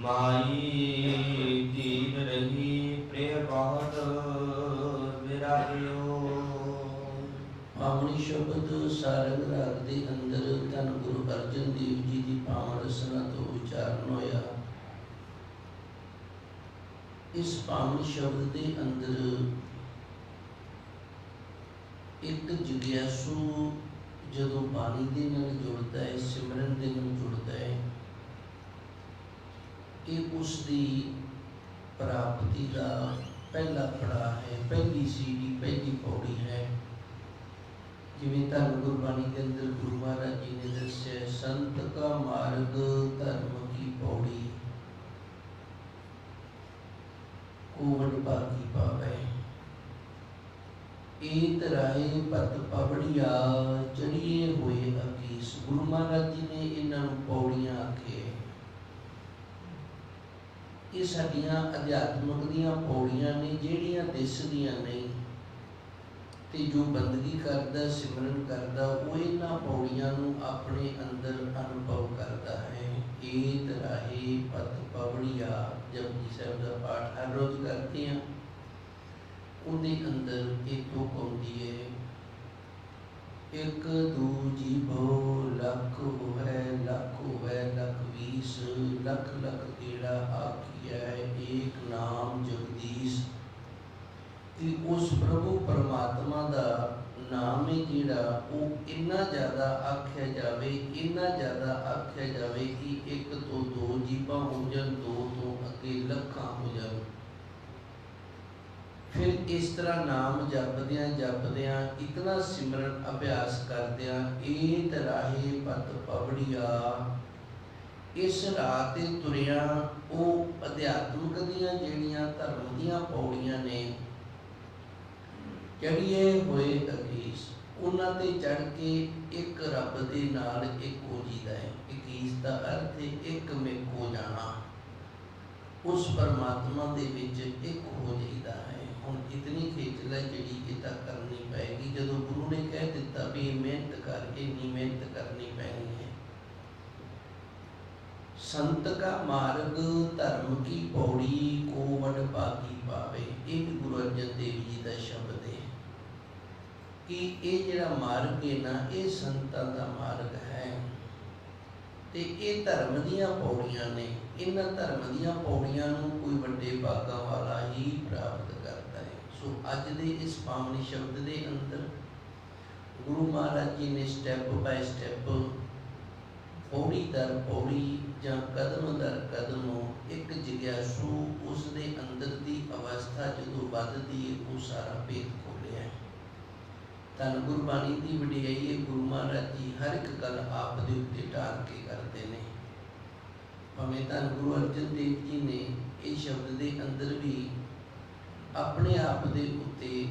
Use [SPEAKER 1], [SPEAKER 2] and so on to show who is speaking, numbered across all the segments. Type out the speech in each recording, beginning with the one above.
[SPEAKER 1] ਮਾਈ ਦੀਨ ਰਹੀ ਪ੍ਰਿਯ ਬਹੁਤ ਵਿਰਾਗਿਓ
[SPEAKER 2] ਪਾਵਨੀ ਸ਼ਬਦ ਸਾਰੰਗ ਰਾਗ ਦੇ ਅੰਦਰ ਧੰਨ ਗੁਰੂ ਅਰਜਨ ਦੇਵ ਜੀ ਦੀ ਪਾਵਨ ਰਸਨਾ ਤੋਂ ਉਚਾਰਨ ਹੋਇਆ। ਇਸ ਪਾਵਨ ਸ਼ਬਦ ਦੇ ਅੰਦਰ ਇੱਕ ਜਿਗਿਆਸੂ ਜਦੋਂ ਬਾਣੀ ਦੇ ਨਾਲ ਜੁੜਦਾ ਹੈ, ਸਿਮਰਨ ਦੇ ਨਾਲ ਜੁੜਦਾ ਹੈ ਇਹ ਉਸ ਦੀ ਪ੍ਰਾਪਤੀ ਦਾ ਪਹਿਲਾ ਪੜਾਅ ਹੈ, ਪਹਿਲੀ ਸੀੜੀ ਪਹਿਲੀ ਪੌੜੀ ਹੈ। ਜਿਵੇਂ ਧੰਨ ਗੁਰਬਾਣੀ ਦੇ ਅੰਦਰ ਗੁਰੂ ਮਹਾਰਾਜ ਜੀ ਨੇ ਦੱਸਿਆ ਸੰਤ ਕਾ ਮਾਰਗ ਧਰਮ ਕੀ ਪੌੜੀ ਕੋਵਡ ਬਾਕੀ ਪਾਵੇ ਏਤ ਰਾਏ ਪਤ ਪਵੜੀਆ ਚੜੀਏ ਹੋਏ ਅਕੀਸ। ਗੁਰੂ ਮਹਾਰਾਜ ਜੀ ਨੇ ਇਹਨਾਂ ਨੂੰ ਪੌੜੀਆਂ ਆਖੇ ਇਹ ਸਾਡੀਆਂ ਅਧਿਆਤਮਕ ਦੀਆਂ ਪੌੜੀਆਂ ਨੇ, ਜਿਹੜੀਆਂ ਦਿਸਦੀਆਂ ਨਹੀਂ ਤੇ ਜੋ ਬੰਦਗੀ ਕਰਦਾ, ਸਿਮਰਨ ਕਰਦਾ, ਉਹ ਇਹਨਾਂ ਪੌੜੀਆਂ ਨੂੰ ਆਪਣੇ ਅੰਦਰ ਅਨੁਭਵ ਕਰਦਾ ਹੈ। ਏਤ ਰਾਹੇ ਪਤ ਪਵੜੀਆ ਜਪਜੀ ਸਾਹਿਬ ਦਾ ਪਾਠ ਹਰ ਰੋਜ਼ ਕਰਦੇ ਹਾਂ। ਉਹਦੇ ਅੰਦਰ ਇਹ ਤੁਕ ਆਉਂਦੀ ਹੈ। ਇੱਕ ਦੂਜੀ ਭੋ ਲੱਖ ਹੋਵੇ ਲੱਖ ਹੋਵੇ, ਲੱਖ ਵੀਸ, ਲੱਖ ਲੱਖ ਕਿਹੜਾ ਆਖੀਐ, ਏਕ ਨਾਮ ਜਗਦੀਸ਼। ਕਿ ਉਸ ਪ੍ਰਭੂ ਪਰਮਾਤਮਾ ਦਾ ਨਾਮ ਹੈ ਜਿਹੜਾ, ਉਹ ਇੰਨਾ ਜ਼ਿਆਦਾ ਆਖਿਆ ਜਾਵੇ, ਇੰਨਾ ਜ਼ਿਆਦਾ ਆਖਿਆ ਜਾਵੇ ਕਿ ਇੱਕ ਤੋਂ ਦੋ ਜੀਵਾਂ ਹੋ ਜਾਣ, ਦੋ ਤੋਂ ਅੱਗੇ ਲੱਖਾਂ ਹੋ ਜਾਣ। ਫਿਰ ਇਸ ਤਰ੍ਹਾਂ ਨਾਮ ਜਪਦਿਆਂ ਜਪਦਿਆਂ, ਇਤਨਾ ਸਿਮਰਨ ਅਭਿਆਸ ਕਰਦਿਆਂ ਇਹ ਤਰਾਹੇ ਪਤ ਪਵੜੀਆ। ਇਸ ਰਾਹ ਤੇ ਤੁਰਿਆ, ਉਹ ਅਧਿਆਤਮਕ ਦੀਆਂ ਜਿਹੜੀਆਂ ਧਰਮ ਦੀਆਂ ਪੌੜੀਆਂ ਨੇ ਚੜੀਏ ਹੋਏ ਅਕੀਸ ਉਹਨਾਂ ਤੇ ਚੜ ਕੇ ਇੱਕ ਰੱਬ ਦੇ ਨਾਲ ਇੱਕ ਹੋ ਜੀਦਾ ਹੈ। ਅਕੀਸ ਦਾ ਅਰਥ ਹੈ, ਇੱਕ ਮਿਕ ਹੋ ਜਾਣਾ। ਉਸ ਪਰਮਾਤਮਾ ਦੇ ਵਿੱਚ ਇੱਕ ਹੋ ਜਾਈਦਾ ਹੈ। ਹੁਣ ਇਤਨੀ ਖੇਚਲ ਜਿਹੜੀ ਇਹ ਤਾਂ ਕਰਨੀ ਪਏਗੀ ਜਦੋਂ ਗੁਰੂ ਨੇ ਕਹਿ ਦਿੱਤਾ ਵੀ ਮਿਹਨਤ ਕਰਕੇ ਇੰਨੀ ਮਿਹਨਤ ਕਰਨੀ ਪੈਣੀ ਹੈ। ਸੰਤ ਕਾ ਮਾਰਗ, ਧਰਮ ਕੀ ਪੌੜੀ ਕੋ ਵਡ ਭਾਗੀ ਪਾਵੇ। ਇਹ ਵੀ ਗੁਰੂ ਅਰਜਨ ਦੇਵ ਜੀ ਦਾ ਸ਼ਬਦ ਹੈ ਕਿ ਇਹ ਜਿਹੜਾ ਮਾਰਗ ਹੈ ਨਾ, ਇਹ ਸੰਤਾਂ ਦਾ ਮਾਰਗ ਹੈ। ਤੇ ਇਹ ਧਰਮ ਦੀਆਂ ਪੌੜੀਆਂ ਨੇ। ਇਹਨਾਂ ਧਰਮ ਦੀਆਂ ਪੌੜੀਆਂ ਨੂੰ ਕੋਈ ਵੱਡੇ ਭਾਗਾਂ ਵਾਲਾ ਹੀ ਪ੍ਰਾਪਤ ਕਰਦਾ। ਸੋ ਅੱਜ ਦੇ ਇਸ ਪਾਵਨੀ ਸ਼ਬਦ ਦੇ ਅੰਦਰ ਗੁਰੂ ਮਹਾਰਾਜ ਜੀ ਨੇ ਸਟੈਪ ਬਾਈ ਸਟੈਪ ਪੌੜੀ ਦਰ ਪੌੜੀ ਜਾਂ ਕਦਮ ਦਰ ਕਦਮ ਇੱਕ ਜਿਗਿਆਸੂ ਉਸ ਦੇ ਅੰਦਰ ਦੀ ਅਵਸਥਾ ਜਦੋਂ ਵੱਧਦੀ ਹੈ, ਉਹ ਸਾਰਾ ਭੇਦ ਖੋਲਿਆ ਹੈ। ਧੰਨ ਗੁਰਬਾਣੀ ਦੀ ਵਡਿਆਈ ਹੈ, ਗੁਰੂ ਮਹਾਰਾਜ ਜੀ ਹਰ ਇੱਕ ਗੱਲ ਆਪ ਦੇ ਉੱਤੇ ਢਾਲ ਕੇ ਕਰਦੇ ਨੇ। ਭਾਵੇਂ ਧੰਨ ਗੁਰੂ ਅਰਜਨ ਦੇਵ ਜੀ ਨੇ ਇਹ ਸ਼ਬਦ ਦੇ ਅੰਦਰ ਵੀ ਆਪਣੇ ਆਪ ਦੇ ਉੱਤੇ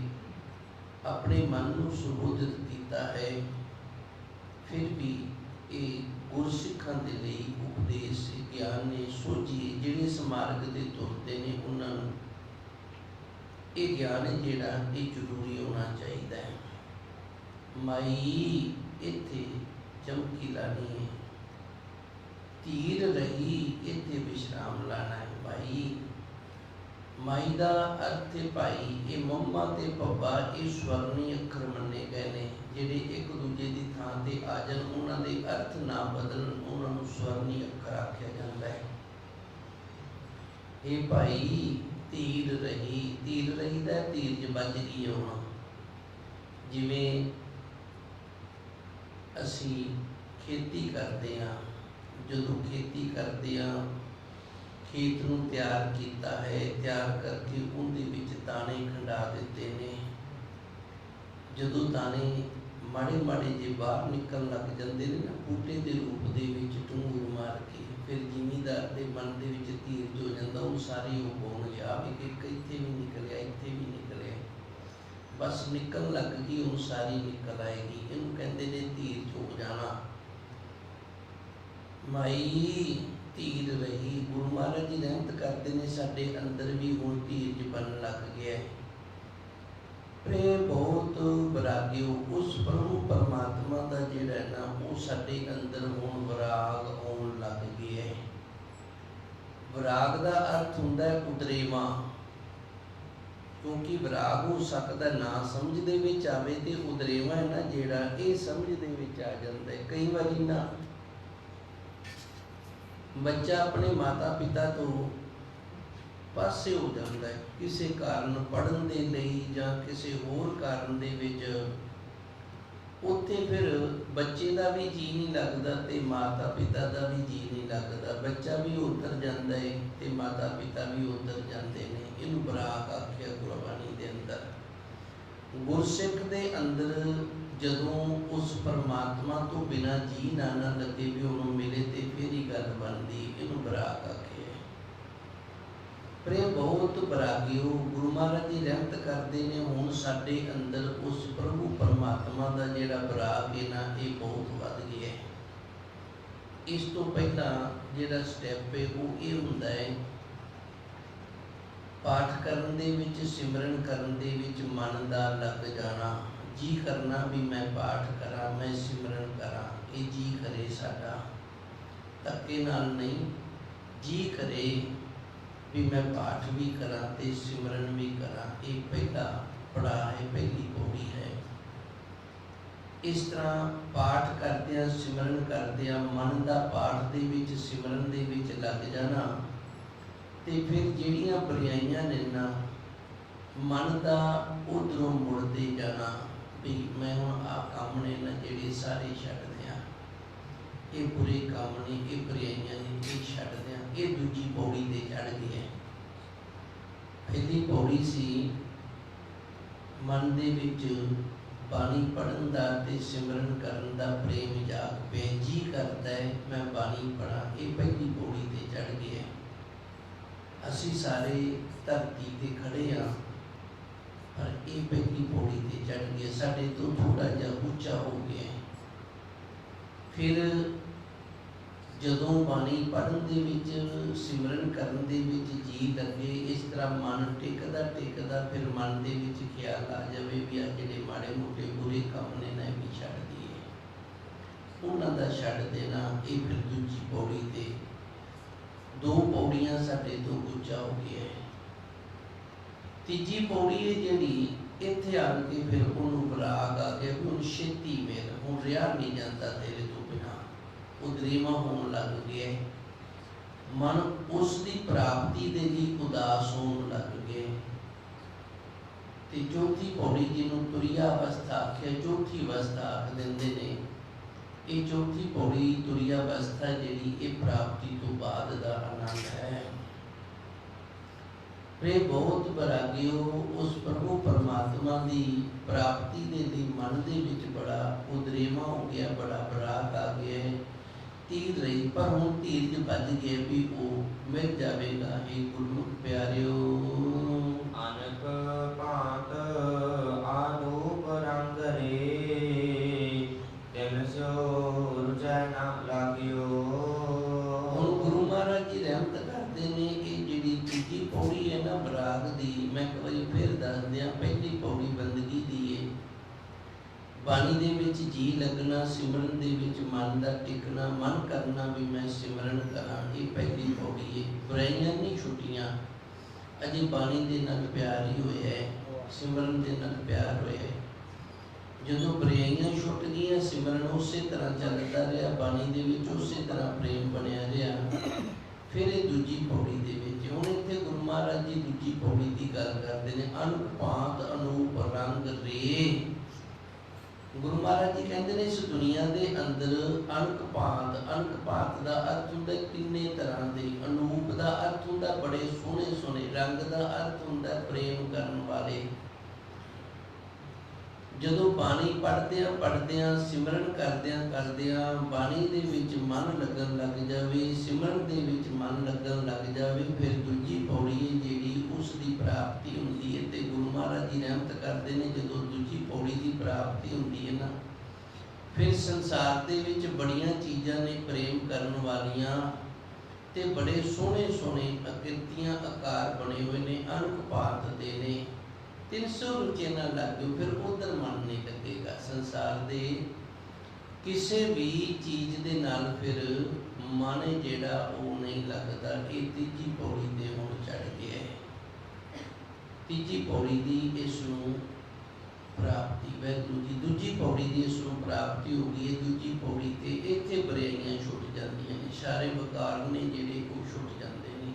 [SPEAKER 2] ਆਪਣੇ ਮਨ ਨੂੰ ਸੁਬੋਧਿਤ ਕੀਤਾ ਹੈ, ਫਿਰ ਵੀ ਇਹ ਗੁਰਸਿੱਖਾਂ ਦੇ ਲਈ ਉਪਦੇਸ਼, ਗਿਆਨ ਨੇ ਸੋਝੀ ਜਿਹੜੇ ਇਸ ਮਾਰਗ ਤੇ ਤੁਰਦੇ ਨੇ, ਉਹਨਾਂ ਨੂੰ ਇਹ ਗਿਆਨ ਜਿਹੜਾ ਇਹ ਜ਼ਰੂਰੀ ਹੋਣਾ ਚਾਹੀਦਾ ਹੈ। ਮਾਈ, ਇੱਥੇ ਚਮਕੀ ਲਾਣੀ ਹੈ। ਤੀਰ ਰਹੀ, ਇੱਥੇ ਵਿਸ਼ਰਾਮ ਲਾਣਾ ਹੈ। ਭਾਈ ਮਾਈ ਦਾ ਅਰਥ ਹੈ ਭਾਈ, ਇਹ ਮੰਮਾ ਤੇ ਪੱਪਾ ਇਹ ਸਵਰਨੀ ਅੱਖਰ ਮੰਨੇ ਗਏ ਨੇ, ਜਿਹੜੇ ਇੱਕ ਦੂਜੇ ਦੀ ਥਾਂ ਤੇ ਆ ਜਾਣ, ਉਹਨਾਂ ਦੇ ਅਰਥ ਨਾ ਬਦਲਣ, ਉਹਨਾਂ ਨੂੰ ਸਵਰਨੀ ਅੱਖਰ ਆਖਿਆ ਜਾਂਦਾ ਹੈ। ਇਹ ਭਾਈ, ਤੀਰ ਰਹੀ ਤੀਰ ਰਹੀ ਦਾ ਤੀਰ ਜ ਵੱਜ ਗਈ ਹੈ ਜਿਵੇਂ ਅਸੀਂ ਖੇਤੀ ਕਰਦੇ ਹਾਂ, ਜਦੋਂ ਖੇਤੀ ਕਰਦੇ ਹਾਂ ਖੇਤ ਨੂੰ ਤਿਆਰ ਕੀਤਾ ਹੈ, ਤਿਆਰ ਕਰਕੇ ਉਹਦੇ ਵਿੱਚ ਦਾਣੇ ਖੰਡਾ ਦਿੱਤੇ ਨੇ। ਜਦੋਂ ਦਾਣੇ ਮਾੜੇ ਮਾੜੇ ਜੇ ਬਾਹਰ ਨਿਕਲਣ ਲੱਗ ਜਾਂਦੇ ਨੇ ਨਾ, ਬੂਟੇ ਦੇ ਰੂਪ ਦੇ ਵਿੱਚ ਟੰਗੂਰ ਮਾਰ ਕੇ ਫਿਰ ਜ਼ਿਮੀਦਾਰ ਦੇ ਮਨ ਦੇ ਵਿੱਚ ਧੀਰਜ ਹੋ ਜਾਂਦਾ, ਉਹ ਸਾਰੇ ਉਹ ਬੋਲ ਗਿਆ ਵੀ ਕਿ ਇੱਥੇ ਵੀ ਨਿਕਲਿਆ, ਇੱਥੇ ਵੀ ਨਿਕਲਿਆ। ਬਸ ਨਿਕਲਣ ਲੱਗ ਗਈ ਉਹ ਸਾਰੀ ਨਿਕਲ ਆਏਗੀ। ਇਹਨੂੰ ਕਹਿੰਦੇ ਨੇ ਧੀਰਜ ਹੋ ਜਾਣਾ। ਮਾਈ ਧੀਰ ਰਹੀ ਮਹਾਰਾਜ ਜੀ ਰਹਿਮਤ ਕਰਦੇ ਨੇ, ਸਾਡੇ ਅੰਦਰ ਵੀ ਹੁਣ ਧੀਰਜ ਬਣਨ ਲੱਗ ਗਿਆ ਪ੍ਰੇਮ ਬਹੁਤ ਬਰਾਗਿਓ, ਉਸ ਪ੍ਰਭੂ ਪਰਮਾਤਮਾ ਦਾ ਜਿਹੜਾ ਹੈ ਨਾ, ਉਹ ਸਾਡੇ ਅੰਦਰ ਹੁਣ ਵਿਰਾਗ ਆਉਣ ਲੱਗ ਗਿਆ ਵਿਰਾਗ ਦਾ ਅਰਥ ਹੁੰਦਾ ਹੈ ਉਦਰੇਵਾ ਕਿਉਂਕਿ ਵਿਰਾਗ ਹੋ ਸਕਦਾ ਨਾ ਸਮਝ ਦੇ ਵਿੱਚ ਆਵੇ ਤੇ ਉਦਰੇਵਾ ਹੈ ਨਾ ਜਿਹੜਾ, ਇਹ ਸਮਝ ਦੇ ਵਿੱਚ ਆ ਜਾਂਦਾ ਹੈ। ਕਈ ਵਾਰੀ ਨਾ ਬੱਚਾ ਆਪਣੇ ਮਾਤਾ ਪਿਤਾ ਤੋਂ ਪਾਸੇ ਹੋ ਜਾਂਦਾ ਹੈ, ਕਿਸੇ ਕਾਰਨ ਪੜਨ ਦੇ ਲਈ ਜਾਂ ਕਿਸੇ ਹੋਰ ਕਾਰਨ ਦੇ ਵਿੱਚ, ਉੱਥੇ ਫਿਰ ਬੱਚੇ ਦਾ ਵੀ ਜੀ ਨਹੀਂ ਲੱਗਦਾ ਤੇ ਮਾਤਾ ਪਿਤਾ ਦਾ ਵੀ ਜੀ ਨਹੀਂ ਲੱਗਦਾ। ਬੱਚਾ ਵੀ ਉਤਰ ਜਾਂਦਾ ਹੈ ਤੇ ਮਾਤਾ ਪਿਤਾ ਵੀ ਉਤਰ ਜਾਂਦੇ ਨੇ। ਇਹਨੂੰ ਬਰਾਕ ਆਖਿਆ ਗੁਰਬਾਣੀ ਦੇ ਅੰਦਰ। ਗੁਰਸਿੱਖ ਦੇ ਅੰਦਰ ਜਦੋਂ ਉਸ ਪਰਮਾਤਮਾ ਤੋਂ ਬਿਨਾ ਜੀ ਨਾ ਨਾ ਲੱਗੇ ਵੀ ਉਹਨੂੰ ਮਿਲੇ ਤੇ ਫਿਰ ਹੀ ਗੱਲ ਬਣਦੀ, ਇਹਨੂੰ ਬਰਾਕ ਆਖਿਆ ਪ੍ਰੇਮ ਬਹੁਤ ਬਰਾਗਿਓ ਗੁਰੂ ਮਹਾਰਾਜ ਦੀ ਰਹਿਮਤ ਕਰਦੇ ਨੇ, ਹੁਣ ਸਾਡੇ ਅੰਦਰ ਉਸ ਪ੍ਰਭੂ ਪਰਮਾਤਮਾ ਦਾ ਜਿਹੜਾ ਬਰਾਗ ਹੈ ਨਾ, ਇਹ ਬਹੁਤ ਵੱਧ ਗਿਆ ਹੈ। ਇਸ ਤੋਂ ਪਹਿਲਾਂ ਜਿਹੜਾ ਸਟੈਪ ਹੈ, ਉਹ ਇਹ ਹੁੰਦਾ ਹੈ, ਪਾਠ ਕਰਨ ਦੇ ਵਿੱਚ, ਸਿਮਰਨ ਕਰਨ ਦੇ ਵਿੱਚ ਮਨ ਦਾ ਲੱਗ ਜਾਣਾ ਜੀ ਕਰਨਾ ਵੀ ਮੈਂ ਪਾਠ ਕਰਾਂ, ਮੈਂ ਸਿਮਰਨ ਕਰਾਂ, ਇਹ ਜੀ ਕਰੇ ਸਾਡਾ। ਧੱਕੇ ਨਾਲ ਨਹੀਂ, ਜੀ ਕਰੇ ਵੀ ਮੈਂ ਪਾਠ ਵੀ ਕਰਾਂ ਤੇ ਸਿਮਰਨ ਵੀ ਕਰਾਂ। ਇਹ ਪਹਿਲਾ ਪੜਾਅ ਹੈ ਪਹਿਲੀ ਪੌੜੀ ਹੈ। ਇਸ ਤਰ੍ਹਾਂ ਪਾਠ ਕਰਦਿਆਂ, ਸਿਮਰਨ ਕਰਦਿਆਂ, ਮਨ ਦਾ ਪਾਠ ਦੇ ਵਿੱਚ, ਸਿਮਰਨ ਦੇ ਵਿੱਚ ਲੱਗ ਜਾਣਾ ਤੇ ਫਿਰ ਜਿਹੜੀਆਂ ਬੁਰਾਈਆਂ ਨੇ ਨਾ, ਮਨ ਦਾ ਉਧਰੋਂ ਮੁੜਦੇ ਜਾਣਾ। ਵੀ ਮੈਂ ਹੁਣ ਆ ਕੰਮ ਨੇ ਨਾ ਜਿਹੜੇ ਸਾਰੇ ਛੱਡ ਦਿਆਂ। ਇਹ ਬੁਰੇ ਕੰਮ ਨੇ, ਇਹ ਬੁਰਾਈਆਂ ਨੇ, ਇਹ ਛੱਡ ਦਿਆਂ। ਇਹ ਦੂਜੀ ਪੌੜੀ ਤੇ ਚੜ ਗਈ ਹੈ ਪਹਿਲੀ ਪੌੜੀ ਸੀ ਮਨ ਦੇ ਵਿੱਚ ਬਾਣੀ ਪੜਨ ਦਾ ਤੇ ਸਿਮਰਨ ਕਰਨ ਦਾ ਪ੍ਰੇਮ ਜਾਗ ਬੇਜੀ ਕਰਦਾ ਹੈ, ਮੈਂ ਬਾਣੀ ਪੜਾਂ ਇਹ ਪਹਿਲੀ ਪੌੜੀ ਤੇ ਚੜ ਗਈ ਹੈ ਅਸੀਂ ਸਾਰੇ ਧਰਤੀ ਤੇ ਖੜੇ ਆ ਪਰ ਇਹ ਪਹਿਲੀ ਪੌੜੀ ਤੇ ਚੜ ਗਏ ਸਾਡੇ ਤੋਂ ਥੋੜਾ ਜਿਹਾ ਉੱਚਾ ਹੋ ਗਿਆ। ਫਿਰ ਜਦੋਂ ਬਾਣੀ ਪੜਨ ਦੇ ਵਿੱਚ, ਸਿਮਰਨ ਕਰਨ ਦੇ ਵਿੱਚ ਜੀ ਲੱਗੇ, ਇਸ ਤਰ੍ਹਾਂ ਮਨ ਟਿਕਦਾ ਟਿਕਦਾ ਫਿਰ ਮਨ ਦੇ ਵਿੱਚ ਖਿਆਲ ਆ ਜਾਵੇ ਵੀ ਆ ਜਿਹੜੇ ਮਾੜੇ ਮੋਟੇ ਬੁਰੇ ਕੰਮ ਨੇ ਨਾ ਵੀ ਛੱਡ ਦਈਏ। ਉਹਨਾਂ ਦਾ ਛੱਡ ਦੇਣਾ, ਇਹ ਫਿਰ ਦੂਜੀ ਪੌੜੀ ਤੇ। ਦੋ ਪੌੜੀਆਂ ਸਾਡੇ ਤੋਂ ਉੱਚਾ ਹੋ ਗਿਆ। ਹੈ ਤੀਜੀ ਪੌੜੀ ਜਿਹੜੀ ਇੱਥੇ ਆ ਕੇ ਫਿਰ ਉਹਨੂੰ ਬਰਾਗ ਆ ਗਿਆ ਹੁਣ ਛੇਤੀ ਮੇਰ ਹੁਣ ਰਿਆ ਨਹੀਂ ਜਾਂਦਾ ਤੇਰੇ ਤੋਂ ਬਿਨਾ। ਉਦਰੀਮਾ ਹੋਣ ਲੱਗ ਗਿਆ ਮਨ ਉਸ ਦੀ ਪ੍ਰਾਪਤੀ ਦੇ ਲਈ ਉਦਾਸ ਹੋਣ ਲੱਗ ਗਿਆ ਤੇ ਚੌਥੀ ਪੌੜੀ ਜਿਹਨੂੰ ਤੁਰਿਆ ਅਵਸਥਾ ਆਖਿਆ, ਚੌਥੀ ਅਵਸਥਾ ਆਖ ਦਿੰਦੇ ਨੇ। ਇਹ ਚੌਥੀ ਪੌੜੀ ਤੁਰਿਆ ਅਵਸਥਾ ਜਿਹੜੀ ਇਹ ਪ੍ਰਾਪਤੀ ਤੋਂ ਬਾਅਦ ਦਾ ਆਨੰਦ ਹੈ। ਰੇ ਬਹੁਤ ਬਰਾਗਿਓ ਉਸ ਪ੍ਰਭੂ ਪਰਮਾਤਮਾ ਦੀ ਪ੍ਰਾਪਤੀ ਦੇ ਲਈ ਮਨ ਦੇ ਵਿੱਚ ਬੜਾ ਉਦਰੇਮਾ ਹੋ ਗਿਆ ਬੜਾ ਬਰਾਕ ਆ ਗਿਆ। ਤੀਰ ਰਹੀ ਪਰ ਹੁਣ ਤੀਰ ਜ ਵੱਜ ਗਿਆ ਵੀ ਉਹ ਮਿਲ ਜਾਵੇਗਾ। ਇਹ ਗੁਰਮੁਖ ਪਿਆਰਿਓ।
[SPEAKER 1] ਅਨਕ ਭਾਂਤ ਆਨੂਪ ਰੰਗ ਰੇ ਤਿਨ ਸੋ ਰੁਜੈ ਨਾ ਲਾਗਿਓ।
[SPEAKER 2] ਹੁਣ ਗੁਰੂ ਮਹਾਰਾਜ ਜੀ ਰਹਿਮਤ ਕਰਦੇ ਨੇ ਇਹ ਤੀਜੀ ਪੌੜੀ ਹੈ ਨਾ ਬਰਾਗ ਦੀ। ਮੈਂ ਇੱਕ ਵਾਰੀ ਫਿਰ ਦੱਸ ਦਿਆਂ, ਪਹਿਲੀ ਪੌੜੀ ਬੰਦਗੀ ਦੀ ਹੈ ਬਾਣੀ ਦੇ ਵਿੱਚ ਜੀ ਲੱਗਣਾ, ਸਿਮਰਨ ਦੇ ਵਿੱਚ ਮਨ ਦਾ ਟਿਕਣਾ, ਮਨ ਕਰਨਾ ਵੀ ਮੈਂ ਸਿਮਰਨ ਕਰਾਂ, ਇਹ ਪਹਿਲੀ ਪੌੜੀ ਹੈ ਬੁਰਾਈਆਂ ਨਹੀਂ ਛੁੱਟੀਆਂ। ਅਜੇ ਬਾਣੀ ਦੇ ਨਾਲ ਪਿਆਰ ਹੀ ਹੋਇਆ ਹੈ। ਸਿਮਰਨ ਦੇ ਨਾਲ ਪਿਆਰ ਹੋਇਆ ਹੈ। ਜਦੋਂ ਬੁਰਾਈਆਂ ਛੁੱਟ ਗਈਆਂ, ਸਿਮਰਨ ਉਸੇ ਤਰ੍ਹਾਂ ਚੱਲਦਾ ਰਿਹਾ, ਬਾਣੀ ਦੇ ਵਿੱਚ ਉਸੇ ਤਰ੍ਹਾਂ ਪ੍ਰੇਮ ਬਣਿਆ ਰਿਹਾ। ਫਿਰ ਇਹ ਦੂਜੀ ਪੌੜੀ ਦੇ ਵਿੱਚ ਹੁਣ ਇੱਥੇ ਗੁਰੂ ਮਹਾਰਾਜ ਜੀ ਦੂਜੀ ਪੌੜੀ ਦੀ ਗੱਲ ਕਰਦੇ ਨੇ, ਅਨੁਪਾਤ ਅਨੂਪ ਰੰਗ ਰੇ ਗੁਰੂ ਮਹਾਰਾਜ ਜੀ ਕਹਿੰਦੇ ਨੇ, ਇਸ ਦੁਨੀਆ ਦੇ ਅੰਦਰ ਅਨਕਪਾਤ ਅਨਕਪਾਤ ਦਾ ਅਰਥ ਹੁੰਦਾ ਕਿੰਨੇ ਤਰ੍ਹਾਂ ਦੇ। ਅਨੂਪ ਦਾ ਅਰਥ ਹੁੰਦਾ ਬੜੇ ਸੋਹਣੇ ਸੋਹਣੇ, ਰੰਗ ਦਾ ਅਰਥ ਹੁੰਦਾ ਪ੍ਰੇਮ ਕਰਨ ਵਾਲੇ। ਜਦੋਂ ਬਾਣੀ ਪੜ੍ਹਦੇ ਆ ਪੜ੍ਹਦੇ ਆ ਸਿਮਰਨ ਕਰਦੇ ਆ ਕਰਦੇ ਆ ਬਾਣੀ ਦੇ ਵਿੱਚ ਮਨ ਲੱਗਣ ਲੱਗ ਜਾਵੇ, ਸਿਮਰਨ ਦੇ ਵਿੱਚ ਮਨ ਲੱਗਣ ਲੱਗ ਜਾਵੇ ਫਿਰ ਦੂਜੀ ਪੌੜੀ ਹੈ ਜਿਹੜੀ ਉਸ ਦੀ ਪ੍ਰਾਪਤੀ ਹੁੰਦੀ ਹੈ ਤੇ ਗੁਰੂ ਮਹਾਰਾਜ ਜੀ ਰਹਿਮਤ ਕਰਦੇ ਨੇ ਜਦੋਂ ਦੂਜੀ ਪੌੜੀ ਦੀ ਪ੍ਰਾਪਤੀ ਹੁੰਦੀ ਹੈ ਨਾ। ਫਿਰ ਸੰਸਾਰ ਦੇ ਵਿੱਚ ਬੜੀਆਂ ਚੀਜ਼ਾਂ ਨੇ ਪ੍ਰੇਮ ਕਰਨ ਵਾਲੀਆਂ ਤੇ ਬੜੇ ਸੋਹਣੇ ਸੋਹਣੇ ਆਕ੍ਰਿਤੀਆਂ ਆਕਾਰ ਬਣੇ ਹੋਏ ਨੇ ਅਨੁਪਾਤ ਦੇ ਨੇ। 300 ਰੁਚੇ ਨਾਲ ਲੱਗੋ ਫਿਰ ਉਧਰ ਮਨ ਨਹੀਂ ਲੱਗੇਗਾ। ਸੰਸਾਰ ਦੇ ਕਿਸੇ ਵੀ ਚੀਜ਼ ਦੇ ਨਾਲ ਫਿਰ ਮਨ ਜਿਹੜਾ ਉਹ ਨਹੀਂ ਲੱਗਦਾ। ਇਹ ਤੀਜੀ ਪੌੜੀ ਤੇ ਹੁਣ ਚੜ ਗਿਆ ਤੀਜੀ ਪੌੜੀ ਦੀ ਇਸ ਨੂੰ ਪ੍ਰਾਪਤੀ, ਵੈਗੁਰੂ ਦੀ ਦੂਜੀ ਪੌੜੀ ਦੀ ਇਸ ਨੂੰ ਪ੍ਰਾਪਤੀ ਹੋ ਗਈ ਹੈ। ਦੂਜੀ ਪੌੜੀ ਤੇ ਇੱਥੇ ਬਰਿਆਈਆਂ ਛੁੱਟ ਜਾਂਦੀਆਂ ਨੇ। ਸਾਰੇ ਵਿਕਾਰ ਨੇ ਜਿਹੜੇ ਉਹ ਛੁੱਟ ਜਾਂਦੇ ਨੇ।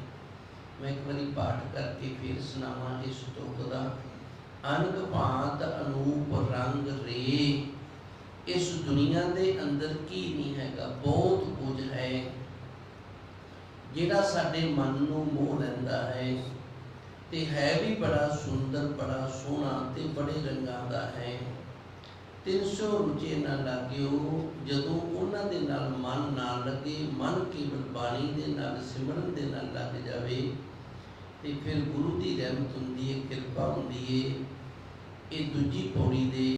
[SPEAKER 2] ਮੈਂ ਇੱਕ ਵਾਰੀ ਪਾਠ ਕਰਕੇ ਫਿਰ ਸੁਣਾਵਾਂ। ਇਸ ਤੁਕ ਦਾ ਅਨਕ ਭਾਂਤ ਅਨੂਪ ਰੰਗ ਰੇ। ਇਸ ਦੁਨੀਆ ਦੇ ਅੰਦਰ ਕੀ ਨਹੀਂ ਹੈਗਾ। ਬਹੁਤ ਕੁਝ ਹੈ। ਜਿਹੜਾ ਸਾਡੇ ਮਨ ਨੂੰ ਮੋਹ ਲੈਂਦਾ ਹੈ ਤੇ ਹੈ ਵੀ ਬੜਾ ਸੁੰਦਰ, ਬੜਾ ਸੋਹਣਾ ਤੇ ਬੜੇ ਰੰਗਾਂ ਦਾ ਹੈ। 300 ਰੁਚੇ ਨਾ ਲੱਗਿਓ, ਜਦੋਂ ਉਹਨਾਂ ਦੇ ਨਾਲ ਮਨ ਨਾ ਲੱਗੇ, ਮਨ ਕੇਵਲ ਬਾਣੀ ਦੇ ਨਾਲ, ਸਿਮਰਨ ਦੇ ਨਾਲ ਲੱਗ ਜਾਵੇ, ਤੇ ਫਿਰ ਗੁਰੂ ਦੀ ਰਹਿਮਤ ਹੁੰਦੀ ਹੈ ਕਿਰਪਾ ਹੁੰਦੀ ਹੈ ਇਹ ਦੂਜੀ ਪੌੜੀ ਦੇ